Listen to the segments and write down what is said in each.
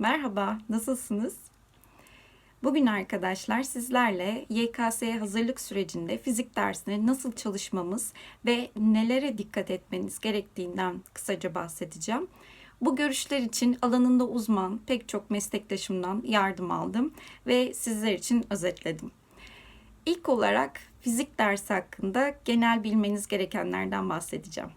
Merhaba, nasılsınız? Bugün arkadaşlar sizlerle YKS'ye hazırlık sürecinde fizik dersine nasıl çalışmamız ve nelere dikkat etmeniz gerektiğinden kısaca bahsedeceğim. Bu görüşler için alanında uzman pek çok meslektaşımdan yardım aldım ve sizler için özetledim. İlk olarak fizik dersi hakkında genel bilmeniz gerekenlerden bahsedeceğim.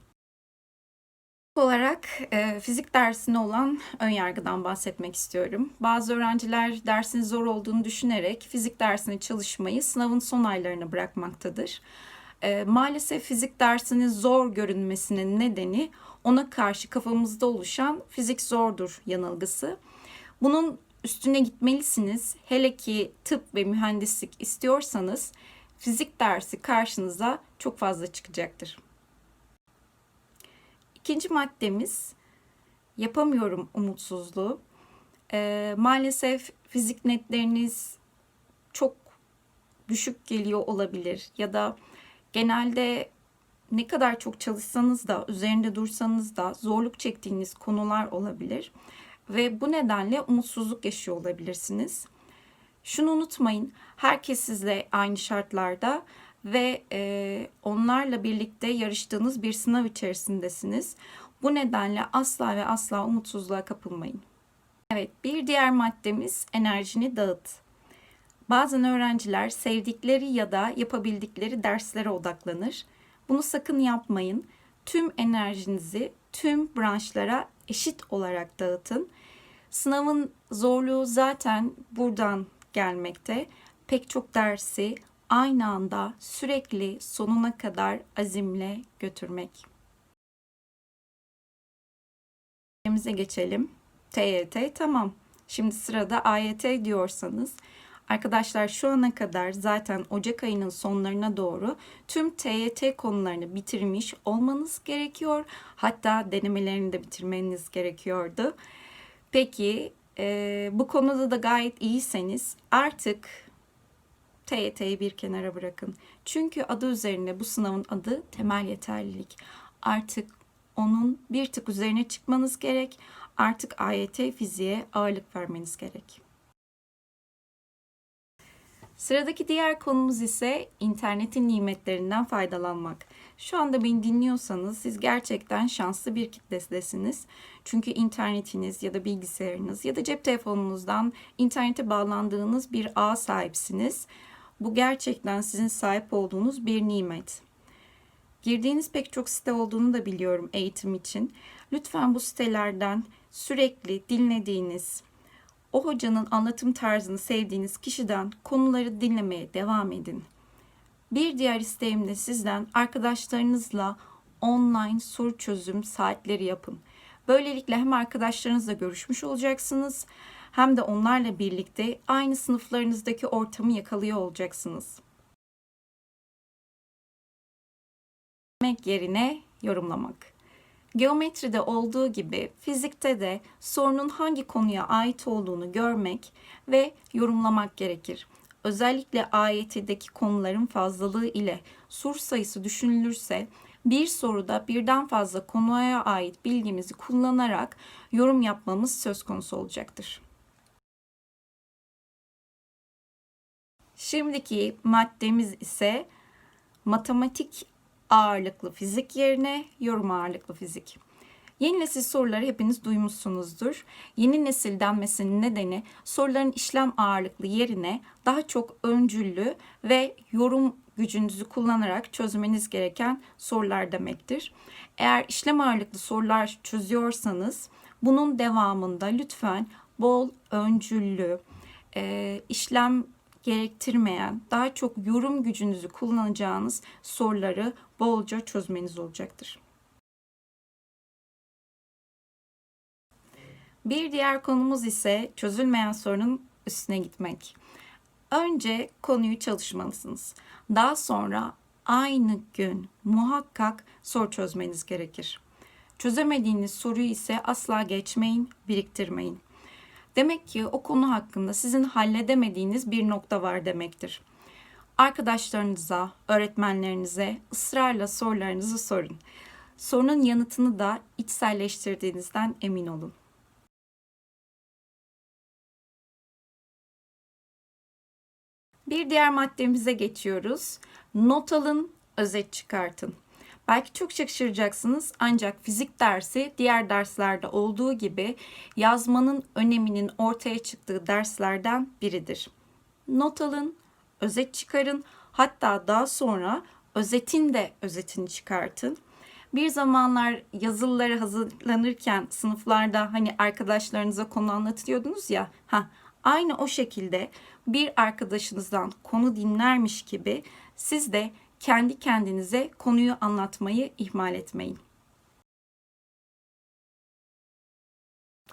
Olarak e, fizik dersine olan ön yargıdan bahsetmek istiyorum. Bazı öğrenciler dersin zor olduğunu düşünerek fizik dersine çalışmayı sınavın son aylarına bırakmaktadır. E, maalesef fizik dersinin zor görünmesinin nedeni ona karşı kafamızda oluşan fizik zordur yanılgısı. Bunun üstüne gitmelisiniz. Hele ki tıp ve mühendislik istiyorsanız fizik dersi karşınıza çok fazla çıkacaktır. İkinci maddemiz yapamıyorum umutsuzluğu. Ee, maalesef fizik netleriniz çok düşük geliyor olabilir ya da genelde ne kadar çok çalışsanız da üzerinde dursanız da zorluk çektiğiniz konular olabilir ve bu nedenle umutsuzluk yaşıyor olabilirsiniz. Şunu unutmayın, herkes sizle aynı şartlarda ve e, onlarla birlikte yarıştığınız bir sınav içerisindesiniz. Bu nedenle asla ve asla umutsuzluğa kapılmayın. Evet, bir diğer maddemiz enerjini dağıt. Bazen öğrenciler sevdikleri ya da yapabildikleri derslere odaklanır. Bunu sakın yapmayın. Tüm enerjinizi tüm branşlara eşit olarak dağıtın. Sınavın zorluğu zaten buradan gelmekte. Pek çok dersi aynı anda sürekli sonuna kadar azimle götürmek. Bize geçelim. TYT tamam. Şimdi sırada AYT diyorsanız Arkadaşlar şu ana kadar zaten Ocak ayının sonlarına doğru tüm TYT konularını bitirmiş olmanız gerekiyor. Hatta denemelerini de bitirmeniz gerekiyordu. Peki e, bu konuda da gayet iyiyseniz artık TYT'yi bir kenara bırakın. Çünkü adı üzerinde bu sınavın adı temel yeterlilik. Artık onun bir tık üzerine çıkmanız gerek. Artık AYT fiziğe ağırlık vermeniz gerek. Sıradaki diğer konumuz ise internetin nimetlerinden faydalanmak. Şu anda beni dinliyorsanız siz gerçekten şanslı bir kitlesiniz. Çünkü internetiniz ya da bilgisayarınız ya da cep telefonunuzdan internete bağlandığınız bir ağ sahipsiniz. Bu gerçekten sizin sahip olduğunuz bir nimet. Girdiğiniz pek çok site olduğunu da biliyorum eğitim için. Lütfen bu sitelerden sürekli dinlediğiniz, o hocanın anlatım tarzını sevdiğiniz kişiden konuları dinlemeye devam edin. Bir diğer isteğim de sizden arkadaşlarınızla online soru çözüm saatleri yapın. Böylelikle hem arkadaşlarınızla görüşmüş olacaksınız hem de onlarla birlikte aynı sınıflarınızdaki ortamı yakalıyor olacaksınız. Demek yerine yorumlamak. Geometride olduğu gibi fizikte de sorunun hangi konuya ait olduğunu görmek ve yorumlamak gerekir. Özellikle AYT'deki konuların fazlalığı ile soru sayısı düşünülürse bir soruda birden fazla konuya ait bilgimizi kullanarak yorum yapmamız söz konusu olacaktır. Şimdiki maddemiz ise matematik ağırlıklı fizik yerine yorum ağırlıklı fizik. Yeni nesil soruları hepiniz duymuşsunuzdur. Yeni nesil denmesinin nedeni soruların işlem ağırlıklı yerine daha çok öncüllü ve yorum gücünüzü kullanarak çözmeniz gereken sorular demektir. Eğer işlem ağırlıklı sorular çözüyorsanız bunun devamında lütfen bol öncüllü, e, işlem gerektirmeyen, daha çok yorum gücünüzü kullanacağınız soruları bolca çözmeniz olacaktır. Bir diğer konumuz ise çözülmeyen sorunun üstüne gitmek. Önce konuyu çalışmalısınız. Daha sonra aynı gün muhakkak soru çözmeniz gerekir. Çözemediğiniz soruyu ise asla geçmeyin, biriktirmeyin. Demek ki o konu hakkında sizin halledemediğiniz bir nokta var demektir. Arkadaşlarınıza, öğretmenlerinize ısrarla sorularınızı sorun. Sorunun yanıtını da içselleştirdiğinizden emin olun. Bir diğer maddemize geçiyoruz. Not alın, özet çıkartın. Belki çok şaşıracaksınız ancak fizik dersi diğer derslerde olduğu gibi yazmanın öneminin ortaya çıktığı derslerden biridir. Not alın, özet çıkarın, hatta daha sonra özetin de özetini çıkartın. Bir zamanlar yazılıları hazırlanırken sınıflarda hani arkadaşlarınıza konu anlatıyordunuz ya. Ha, aynı o şekilde bir arkadaşınızdan konu dinlermiş gibi siz de kendi kendinize konuyu anlatmayı ihmal etmeyin.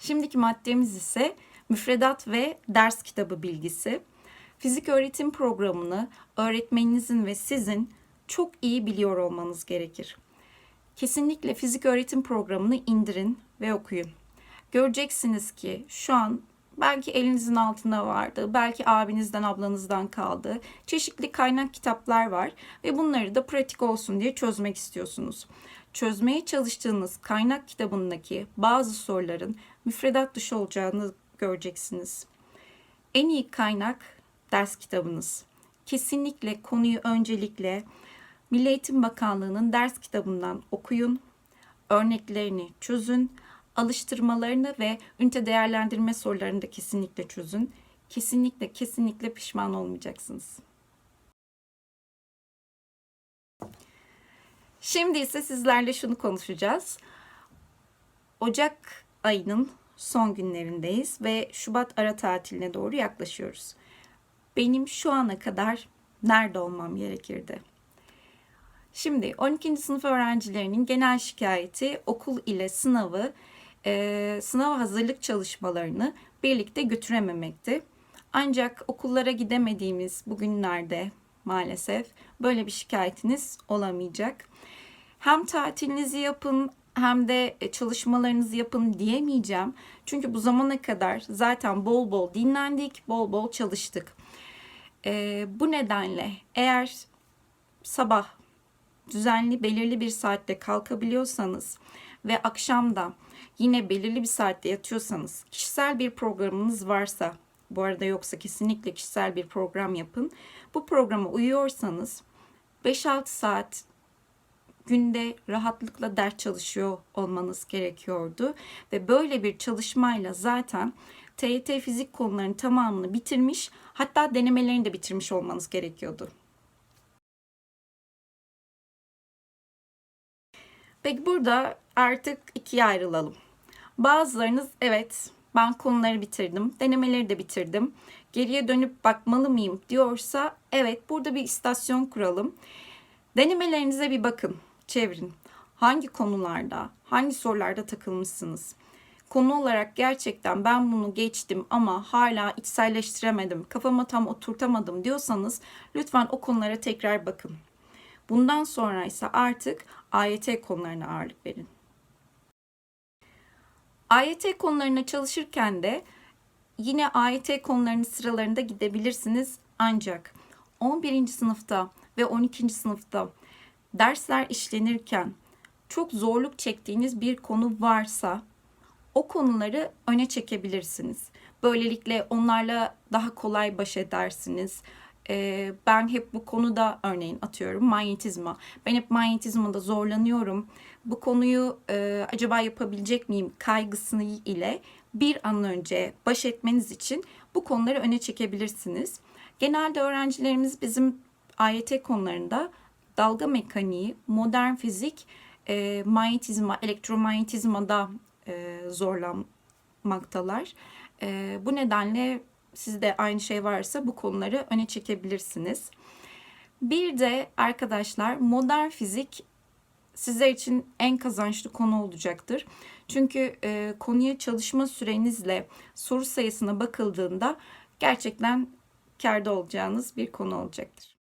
Şimdiki maddemiz ise müfredat ve ders kitabı bilgisi. Fizik öğretim programını öğretmeninizin ve sizin çok iyi biliyor olmanız gerekir. Kesinlikle fizik öğretim programını indirin ve okuyun. Göreceksiniz ki şu an belki elinizin altında vardı, belki abinizden, ablanızdan kaldı. Çeşitli kaynak kitaplar var ve bunları da pratik olsun diye çözmek istiyorsunuz. Çözmeye çalıştığınız kaynak kitabındaki bazı soruların müfredat dışı olacağını göreceksiniz. En iyi kaynak ders kitabınız. Kesinlikle konuyu öncelikle Milli Eğitim Bakanlığı'nın ders kitabından okuyun, örneklerini çözün, alıştırmalarını ve ünite değerlendirme sorularını da kesinlikle çözün. Kesinlikle kesinlikle pişman olmayacaksınız. Şimdi ise sizlerle şunu konuşacağız. Ocak ayının son günlerindeyiz ve Şubat ara tatiline doğru yaklaşıyoruz. Benim şu ana kadar nerede olmam gerekirdi? Şimdi 12. sınıf öğrencilerinin genel şikayeti okul ile sınavı, e, sınav hazırlık çalışmalarını birlikte götürememekti. Ancak okullara gidemediğimiz bugünlerde maalesef böyle bir şikayetiniz olamayacak. Hem tatilinizi yapın hem de çalışmalarınızı yapın diyemeyeceğim. Çünkü bu zamana kadar zaten bol bol dinlendik, bol bol çalıştık. E, bu nedenle eğer sabah düzenli belirli bir saatte kalkabiliyorsanız ve akşamda yine belirli bir saatte yatıyorsanız, kişisel bir programınız varsa, bu arada yoksa kesinlikle kişisel bir program yapın. Bu programa uyuyorsanız 5-6 saat günde rahatlıkla ders çalışıyor olmanız gerekiyordu ve böyle bir çalışmayla zaten TYT fizik konularının tamamını bitirmiş, hatta denemelerini de bitirmiş olmanız gerekiyordu. Peki burada artık ikiye ayrılalım. Bazılarınız evet ben konuları bitirdim, denemeleri de bitirdim. Geriye dönüp bakmalı mıyım diyorsa evet burada bir istasyon kuralım. Denemelerinize bir bakın, çevirin. Hangi konularda, hangi sorularda takılmışsınız? Konu olarak gerçekten ben bunu geçtim ama hala içselleştiremedim, kafama tam oturtamadım diyorsanız lütfen o konulara tekrar bakın. Bundan sonra ise artık AYT konularına ağırlık verin. AYT konularına çalışırken de yine AYT konularının sıralarında gidebilirsiniz. Ancak 11. sınıfta ve 12. sınıfta dersler işlenirken çok zorluk çektiğiniz bir konu varsa o konuları öne çekebilirsiniz. Böylelikle onlarla daha kolay baş edersiniz e, ben hep bu konuda örneğin atıyorum manyetizma. Ben hep manyetizmada zorlanıyorum. Bu konuyu e, acaba yapabilecek miyim kaygısını ile bir an önce baş etmeniz için bu konuları öne çekebilirsiniz. Genelde öğrencilerimiz bizim AYT konularında dalga mekaniği, modern fizik, e, manyetizma, elektromanyetizmada e, zorlanmaktalar. E, bu nedenle sizde aynı şey varsa bu konuları öne çekebilirsiniz. Bir de arkadaşlar modern fizik sizler için en kazançlı konu olacaktır. Çünkü e, konuya çalışma sürenizle soru sayısına bakıldığında gerçekten karda olacağınız bir konu olacaktır.